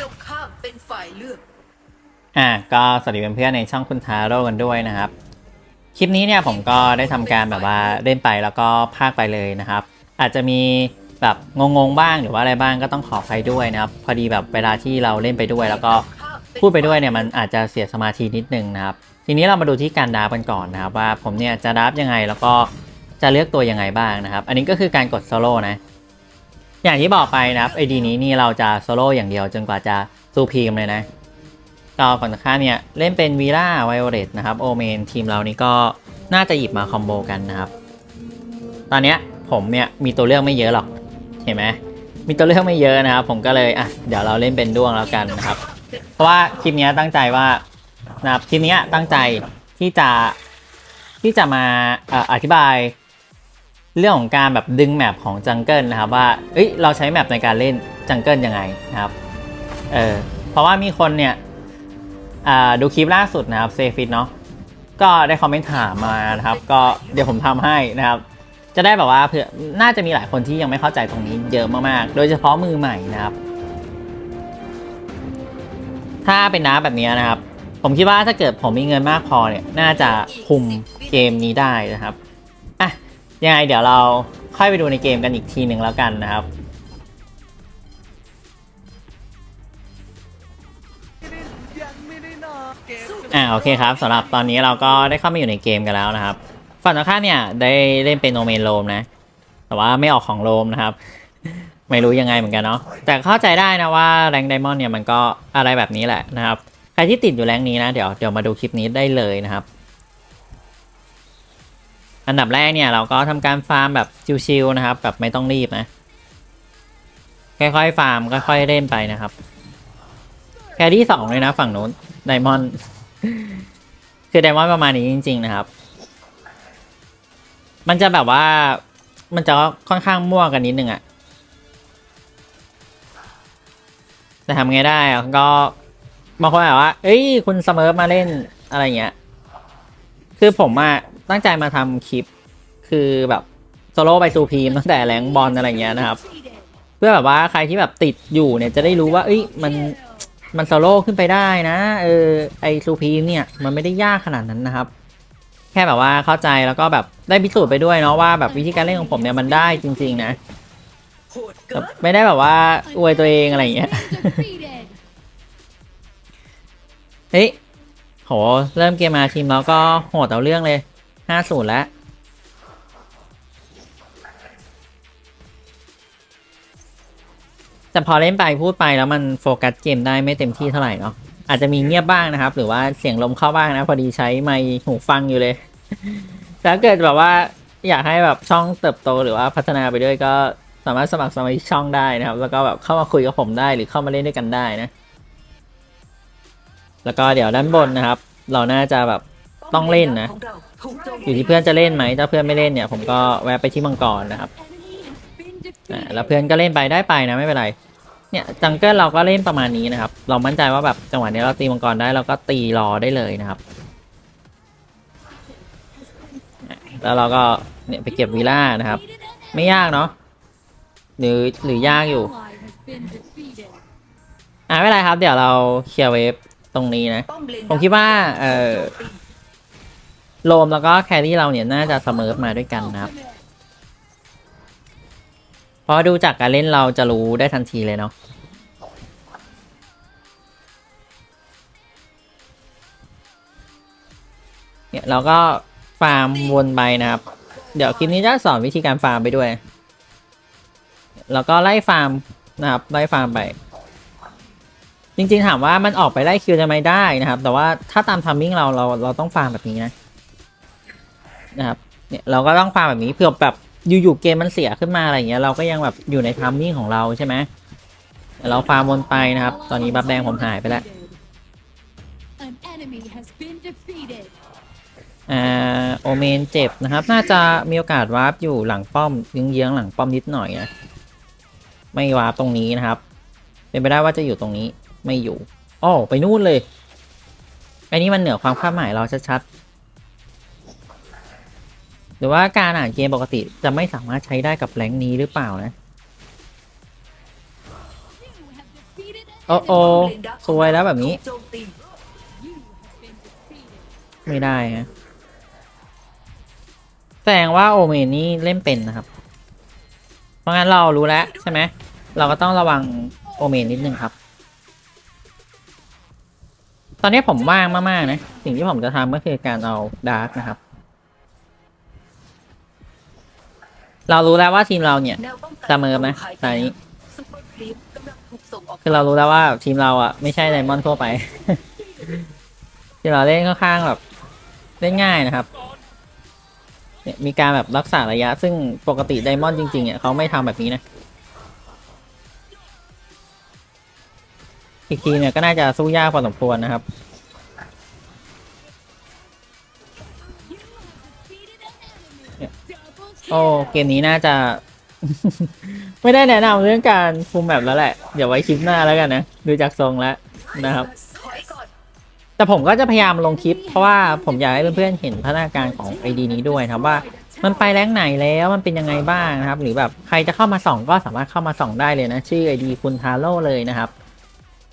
ตรงข้ามเป็นฝ่ายเลือก อะก็สวัสดีเพื่อนๆในช่องคุณทาโร่กันด้วยนะครับ คลิปนี้เนี่ยผมก็ได้ทำการแบบว่าเล่นไปแล้วก็พากไปเลยนะครับ อาจจะมีแบบงงๆบ้างหรือว่าอะไรบ้างก็ต้องขออภัยด้วยนะครับ พอดีแบบเวลาที่เราเล่นไปด้วย แล้วก็พูดไปด้วยเนี่ยมันอาจจะเสียสมาธินิดนึงนะครับ ทีนี้เรามาดูที่การดาฟกันก่อนนะครับ ว่าผมเนี่ยจะดาฟยังไงแล้วก็จะเลือกตัวยังไงบ้างนะครับ อันนี้ก็คือการกดโซโล่นะ อย่างที่บอกไปนะครับไอดีนี้นี่เราจะโซโล่อย่างเดียวจนกว่าจะซูพีมเลยนะก็ฝั่งตรงข้าเนี่ยเล่นเป็นวีล่าไวโอเลตนะครับโอเมนทีมเรานี่ก็น่าจะหยิบมาคอมโบกันนะครับ ตอนเนี้ยผมเนี่ยมีตัวเลือกไม่เยอะหรอกเห็นไหมมีตัวเลือกไม่เยอะนะครับ ผมก็เลยอะเดี๋ยวเราเล่นเป็นด้วงแล้วกันนะครับ เพราะว่าคลิปนี้ตั้งใจว่านะครับคลิปนี้ตั้งใจที่จะที่จะมาอ่ออธิบาย เรื่องของการแบบดึงแมปของจังเกิลนะครับว่าเอ้ยเราใช้แมปในการเล่นจังเกิลยังไงนะครับเออเพราะว่ามีคนเนี่ยอ่าดูคลิปล่าสุดนะครับเซฟิตเนาะก็ได้คอมเมนต์ถามมานะครับก็เดี๋ยวผมทำให้นะครับ จะได้แบบว่าเผื่อน่าจะมีหลายคนที่ยังไม่เข้าใจตรงนี้เยอะมากๆ โดยเฉพาะมือใหม่นะครับ ถ้าเป็นน้ำแบบนี้นะครับ ผมคิดว่าถ้าเกิดผมมีเงินมากพอเนี่ยน่าจะคุมเกมนี้ได้นะครับ ยังไงเดี๋ยวเราค่อยไปดูในเกมกันอีกทีหนึ่งแล้วกันนะครับอ่าโอเคครับสำหรับตอนนี้เราก็ได้เข้ามาอยู่ในเกมกันแล้วนะครับฝั่งตรงข้ามเนี่ยได้เล่นเป็นโนเมนโลมนะ แต่ว่าไม่ออกของโลมนะครับ ไม่รู้ยังไงเหมือนกันเนาะแต่เข้าใจได้นะว่าแรงไดมอนด์เนี่ยมันก็อะไรแบบนี้แหละนะครับ ใครที่ติดอยู่แรงนี้นะเดี๋ยวเดี๋ยวมาดูคลิปนี้ได้เลยนะครับ อันดับแรกเนี่ยเราก็ทำการฟาร์มแบบชิวๆนะครับ แบบไม่ต้องรีบนะ ค่อยๆฟาร์มค่อยๆเล่นไปนะครับ แครี่สองเลยนะฝั่งนู้นไดมอนด์คือไดมอนด์ประมาณนี้จริง ๆ นะครับ มันจะแบบว่ามันจะค่อนข้างมั่วกันนิดนึงอะแต่ทำไงได้ก็บางคนแบบว่า เอ้ย คุณเสมอมาเล่นอะไรเงี้ย คือผมอะ ตั้งใจมาทำคลิปคือแบบโซโล่ไปซูพีมตั้งแต่แรงบอลอะไรเงี้ยนะครับ เพื่อแบบว่าใครที่แบบติดอยู่เนี่ยจะได้รู้ว่า เอ้ยมันมันโซโล่ขึ้นไปได้นะเออไอซูพีมเนี่ยมันไม่ได้ยากขนาดนั้นนะครับ แค่แบบว่าเข้าใจแล้วก็แบบได้พิสูจน์ไปด้วยเนาะว่าแบบวิธีการเล่นของผมเนี่ยมันได้จริง ๆ นะโหดแบเกิบนไม่ได้แบบว่าอวยตัวเองอะไรเงี้ยเฮ้ยโหเริ่มเกมมาทีมเราก็โหดเอาเรื่องเลย ห้าศูนย์แล้ว แต่พอเล่นไปพูดไปแล้วมันโฟกัสเกมได้ไม่เต็มที่เท่าไหร่เนาะอาจจะมีเงียบบ้างนะครับ หรือว่าเสียงลมเข้าบ้างนะ พอดีใช้ไมค์หูฟังอยู่เลยถ้าเกิดแบบว่าอยากให้แบบช่องเติบโตหรือว่าพัฒนาไปด้วยก็สามารถสมัครสมาชิกช่องได้นะครับ แล้วก็แบบเข้ามาคุยกับผมได้หรือเข้ามาเล่นด้วยกันได้นะ แล้วก็เดี๋ยวด้านบนนะครับ เราน่าจะแบบ ต้องเล่นนะของเราถูกโจมอยู่ที่เพื่อนจะเล่นไหมถ้าเพื่อนไม่เล่นเนี่ย ผมก็แวะไปที่มังกรนะครับ Enemy has been อ่า defeated. แล้วเพื่อนก็เล่นไปได้ไปนะไม่เป็นไร เนี่ยจังเกิลเราก็เล่นประมาณนี้นะครับ เรามั่นใจว่าแบบจังหวะนี้เราตีมังกรได้เราก็ตีรอได้เลยนะครับอะแล้วเราก็เนี่ยไปเก็บวีล่านะครับ ไม่ยากเนาะหรือหรือยากอยู่ Ally has been defeated. อ่าไม่เป็นไรครับ เดี๋ยวเราเคลียร์เวฟตรงนี้นะป้อมเลนผมคิดว่าเอ่อ โจมตีโลมแล้วก็แครี่เราเนี่ยน่าจะเสมอมาด้วยกันนะครับ เพราะดูจากการเล่นเราจะรู้ได้ทันทีเลยเนาะเนี่ยเราก็ฟาร์มวนไปนะครับ เดี๋ยวคลิปนี้จะสอนวิธีการฟาร์มไปด้วย แล้วก็ไล่ฟาร์มนะครับไล่ฟาร์มไป จริงๆถามว่ามันออกไปไล่คิวจะไม่ได้นะครับ แต่ว่าถ้าตามทัมมิ่งเราเราเราต้องฟาร์มแบบนี้นะ นะครับเนี่ยเราก็ต้องฟาร์มแบบนี้เผื่อแบบอยู่ๆเกมมันเสียขึ้นมาอะไรอย่างเงี้ยเราก็ยังแบบอยู่ในทัมมิ่งของเราใช่ไหมเดี๋ยวเราฟาร์มวนไปนะครับ ตอนนี้บัฟแดงผมหายไปแล้ว An enemy has been defeated. อ่าโอเมนเจ็บนะครับ น่าจะมีโอกาสวาร์ปอยู่หลังป้อมเยื้องๆหลังป้อมนิดหน่อยนะไม่วาร์ปตรงนี้นะครับ เป็นไปได้ว่าจะอยู่ตรงนี้ไม่อยู่อ้อไปนู่นเลยอันนี้มันเหนือความคาดหมายเราชัดๆ หรือว่าการอ่านเกมปกติจะไม่สามารถใช้ได้กับแรงนี้หรือเปล่านะ โอ้โอสวยแล้วแบบนี้ ไม่ได้ฮะแสดงว่าโอเมนนี่เล่นเป็นนะครับ เพราะงั้นเรารู้แล้วใช่ไหม เราก็ต้องระวังโอเมนนิดนึงครับ ตอนนี้ผมว่างมาก ๆ นะ สิ่งที่ผมจะทำก็คือการเอาดาร์กนะครับ เรารู้แล้วว่าทีมเราเนี่ยแนวป้องกันเสมอไหมตอนนี้คือเรารู้แล้วว่าทีมเราอะไม่ใช่ไดมอนด์ทั่วไป ที่เราเล่นค่อนข้างแบบเล่นง่ายนะครับเนี่ยมีการแบบรักษาระยะ ซึ่งปกติไดมอนด์จริงๆเนี่ยเขาไม่ทำแบบนี้นะอีกทีเนี่ยก็น่าจะสู้ยากพอสมควรนะครับ โอ้เกมนี้น่าจะ ไม่ได้แนะนำเรื่องการคุมแบบแล้วแหละ เดี๋ยวไว้คลิปหน้าแล้วกันนะ ดูจากทรงแล้วนะครับ แต่ผมก็จะพยายามลงคลิป เพราะว่าผมอยากให้เพื่อนๆเห็นพัฒนาการของไอดีนี้ด้วยนะครับว่ามันไปแรงไหนแล้วมันเป็นยังไงบ้างนะครับ หรือแบบใครจะเข้ามาส่องก็สามารถเข้ามาส่องได้เลยนะ ชื่อไอดีคุณทาโร่เลยนะครับ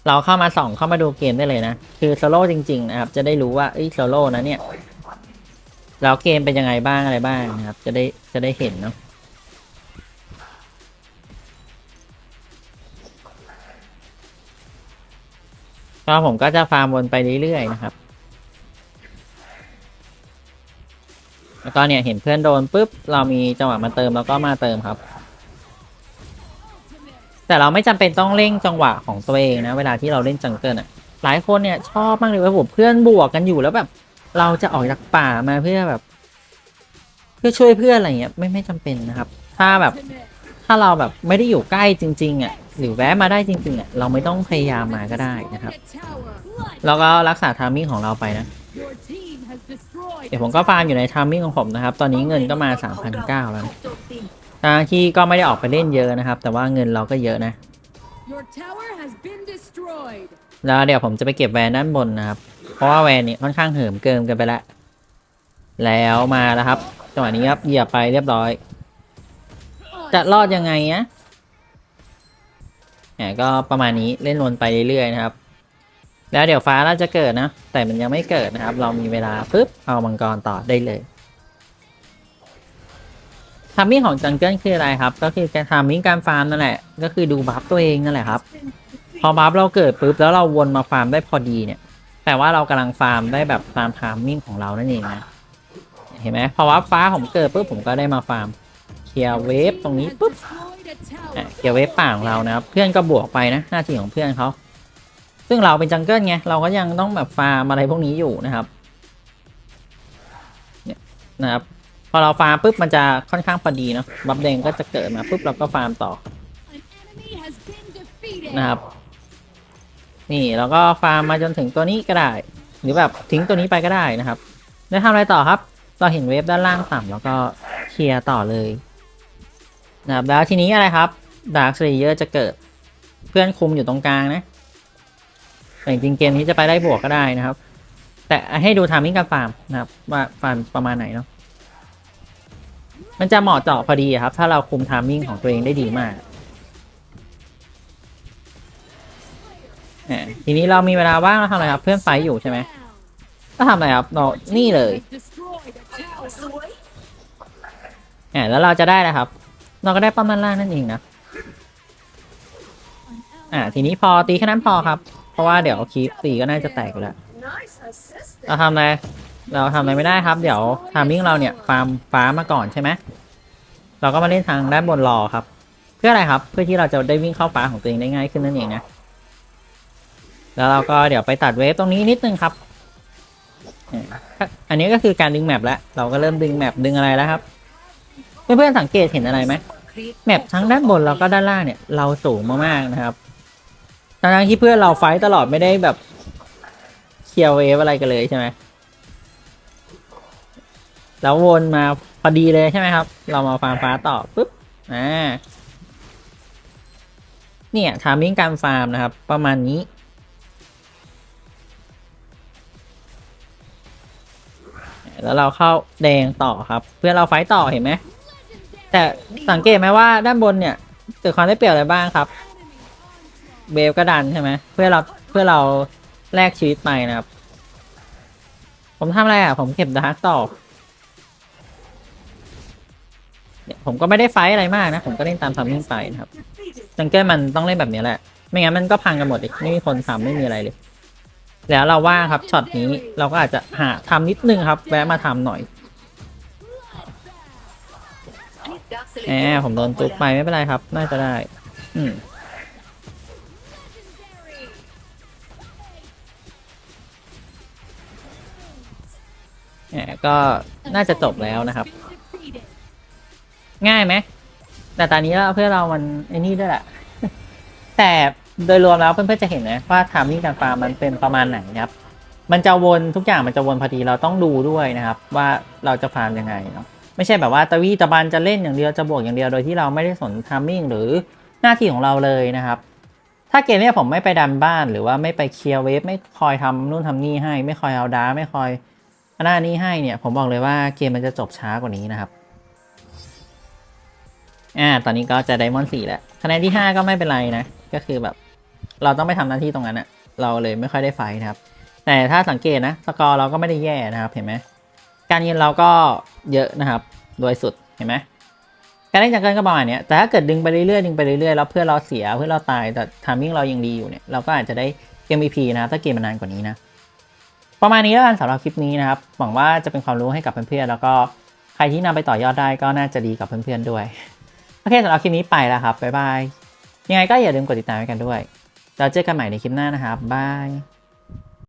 เราเข้ามาส่องเข้ามาดูเกมได้เลยนะ คือโซโล่จริง ๆ นะครับ จะได้รู้ว่าเอ้โซโล่นะเนี่ย แล้วเกมเป็นยังไงบ้างอะไรบ้างนะครับ จะได้จะได้เห็นเนาะก็ผมก็จะฟาร์มวนไปเรื่อยๆนะครับแล้วก็เนี่ยเห็นเพื่อนโดนปุ๊บเรามีจังหวะมาเติมแล้วก็มาเติมครับ แต่เราไม่จำเป็นต้องเร่งจังหวะของตัวเองนะ เวลาที่เราเล่นจังเกิลอะ หลายคนเนี่ยชอบมากเลยว่าผมเพื่อนบวกกันอยู่แล้วแบบ เราจะออกจากป่ามาเพื่อแบบ เพื่อช่วยเพื่อนอะไรเงี้ยไม่ไม่จำเป็นนะครับ ถ้าแบบ ถ้าเราแบบไม่ได้อยู่ใกล้จริงๆอะหรือแวะมาได้จริงๆอะเราไม่ต้องพยายามมาก็ได้นะครับ แล้วก็รักษาทามมิ่งของเราไปนะเดี๋ยวผมก็ฟาร์มอยู่ในทามมิ่งของผมนะครับ ตอนนี้เงินก็มา 3,900แล้วนะทางที่ก็ไม่ได้ออกไปเล่นเยอะนะครับ แต่ว่าเงินเราก็เยอะนะ แล้วเดี๋ยวผมจะไปเก็บแวนด้านบนนะครับ ราะว่าแวนนี่ค่อนข้างเหิมเกินกันไปแล้ว แล้วมาแล้วครับ จังหวะนี้ครับเหยียบไปเรียบร้อย จะรอดยังไงนะแหมก็ประมาณนี้เล่นวนไปเรื่อยๆนะครับ แล้วเดี๋ยวฟ้าเราจะเกิดนะ แต่มันยังไม่เกิดนะครับ เรามีเวลาปุ๊บเอามังกรต่อได้เลยทามมิ่งของจังเกิลคืออะไรครับ ก็คือการทามมิ่งการฟาร์มนั่นแหละ ก็คือดูบัฟตัวเองนั่นแหละครับ พอบัฟเราเกิดปุ๊บแล้วเราวนมาฟาร์มได้พอดีเนี่ย แต่ว่าเรากำลังฟาร์มได้แบบตามทามมิ่งของเรานั่นเองนะ เห็นไหมพอวับฟ้าผมเกิดปุ๊บผมก็ได้มาฟาร์มเคลียร์เวฟตรงนี้ปุ๊บเคลียร์เวฟป่าของเรานะครับเพื่อนก็บวกไปนะหน้าที่ของเพื่อนเขาซึ่งเราเป็นจังเกิลไงเราก็ยังต้องแบบฟาร์มอะไรพวกนี้อยู่นะครับเนี่ยนะครับพอเราฟาร์มปุ๊บมันจะค่อนข้างพอดีเนาะบัฟแดงก็จะเกิดมาปุ๊บเราก็ฟาร์มต่อนะครับ นี่เราก็ฟาร์มมาจนถึงตัวนี้ก็ได้ หรือแบบทิ้งตัวนี้ไปก็ได้นะครับแล้วทำอะไรต่อครับ เราเห็นเวฟด้านล่างต่ำแล้วก็เคลียร์ต่อเลยนะครับแล้วทีนี้อะไรครับดาร์คเ a เยอร์จะเกิดเพื่อนคุมอยู่ตรงกลางนะแต่จริงเกมนี้จะไปได้บวกก็ได้นะครับ แต่ให้ดูทามิ่งการฟาร์มนะครับ ว่าฟาร์มประมาณไหนเนาะมันจะเหมาะเจาะพอดีครับ ถ้าเราคุมทามิ่งของตัวเองได้ดีมาก อ่าทีนี้เรามีเวลาว่างเราทำอะไรครับ เพื่อนไฟอยู่ใช่ไหมก็ทำอะไรครับเรานี่เลยอ่าแล้วเราจะได้นะครับ เราก็ได้ป้อมด้านล่างนั่นเองนะอ่าทีนี้พอตีแค่นั้นพอครับ เพราะว่าเดี๋ยวคลิปตีก็น่าจะแตกแล้วเราทำอะไรเราทำอะไรไม่ได้ครับ เดี๋ยวทามมิ่งเราเนี่ยฟาร์มฟ้ามาก่อนใช่ไหมเราก็มาเล่นทางด้านบนรอครับ เพื่ออะไรครับ เพื่อที่เราจะได้วิ่งเข้าฟ้าของตัวเองได้ง่ายขึ้นนั่นเองนะ แล้วเราก็เดี๋ยวไปตัดเวฟตรงนี้นิดนึงครับ อันนี้ก็คือการดึงแมปแล้ว เราก็เริ่มดึงแมปดึงอะไรแล้วครับ เพื่อนๆสังเกตเห็นอะไรไหมแมปทั้งด้านบนแล้วก็ด้านล่างเนี่ย เราสูงมากๆนะครับทั้งที่เพื่อนเราไฟต์ตลอดไม่ได้แบบเคลียร์เวฟอะไรกันเลยใช่ไหมแล้ววนมาพอดีเลยใช่ไหมครับ เรามาฟาร์มฟ้าต่อปุ๊บอ่าเนี่ยทามิ่งการฟาร์มนะครับ ประมาณนี้ แล้วเราเข้าแดงต่อครับ เพื่อเราไฟต่อเห็นไหมแต่สังเกตไหมว่าด้านบนเนี่ยเกิดความได้เปรียบอะไรบ้างครับเบลก็ดันใช่ไหมเพื่อเราเพื่อเราแลกชีวิตไปนะครับ ผมทำอะไรอะ ผมเก็บดาร์กต่อเนี่ยผมก็ไม่ได้ไฟอะไรมากนะ ผมก็เล่นตามทำมิ่งไปนะครับจังเกิลมันต้องเล่นแบบนี้แหละ ไม่งั้นมันก็พังกันหมดอีกไม่มีคนทำไม่มีอะไรเลย แล้วเราว่างครับช็อตนี้เราก็อาจจะหาทำนิดนึงครับ แวะมาทำหน่อยแหมผมโดนจุกไปไม่เป็นไรครับ น่าจะได้ อืมแหมก็น่าจะจบแล้วนะครับ ง่ายไหมแต่ตอนนี้เราเพื่อเรามันไอ้นี่ด้วยแหละแต่ โดยรวมแล้วเพื่อนๆจะเห็นนะว่าทามมิ่งการฟาร์มมันเป็นประมาณไหนนะครับ มันจะวนทุกอย่างมันจะวนพอดีเราต้องดูด้วยนะครับ ว่าเราจะฟาร์มยังไงเนาะไม่ใช่แบบว่าตะวีตะบันจะเล่นอย่างเดียวจะบวกอย่างเดียวโดยที่เราไม่ได้สนทามมิ่งหรือหน้าที่ของเราเลยนะครับ ถ้าเกมเนี้ยผมไม่ไปดันบ้านหรือว่าไม่ไปเคลียร์เวฟไม่คอยทำนู่นทำนี่ให้ ไม่คอยเอาดาร์ไม่คอยหน้านี้ให้เนี่ยผมบอกเลยว่าเกมมันจะจบช้ากว่านี้นะครับอ่าตอนนี้ก็จะไดมอนด์สี่แล้วคะแนนที่ห้าก็ไม่เป็นไรนะ ก็คือแบบ เราต้องไปทำหน้าที่ตรงนั้นอะเราเลยไม่ค่อยได้ไฟนะครับ แต่ถ้าสังเกตนะสกอร์เราก็ไม่ได้แย่นะครับเห็นไหมการยิงเราก็เยอะนะครับ โดยสุดเห็นไหมการเล่นจังเกิลก็ประมาณเนี้ยแต่ถ้าเกิดดึงไปเรื่อยๆดึงไปเรื่อยๆแล้วเพื่อเราเสียเพื่อเราตายแต่ทามมิ่งเรายังดีอยู่เนี่ยเราก็อาจจะได้ MVP นะครับถ้าเกมมันนานกว่านี้นะประมาณนี้แล้วกันสำหรับคลิปนี้นะครับหวังว่าจะเป็นความรู้ให้กับเพื่อนๆแล้วก็ใครที่นำไปต่อยอดได้ก็น่าจะดีกับเพื่อนๆด้วยโอเคสำหรับคลิปนี้ไปแล้วครับบ๊ายบายยังไงก็อย่าลืมกดติดตามกันด้วย เราเจอกันใหม่ในคลิปหน้านะครับบาย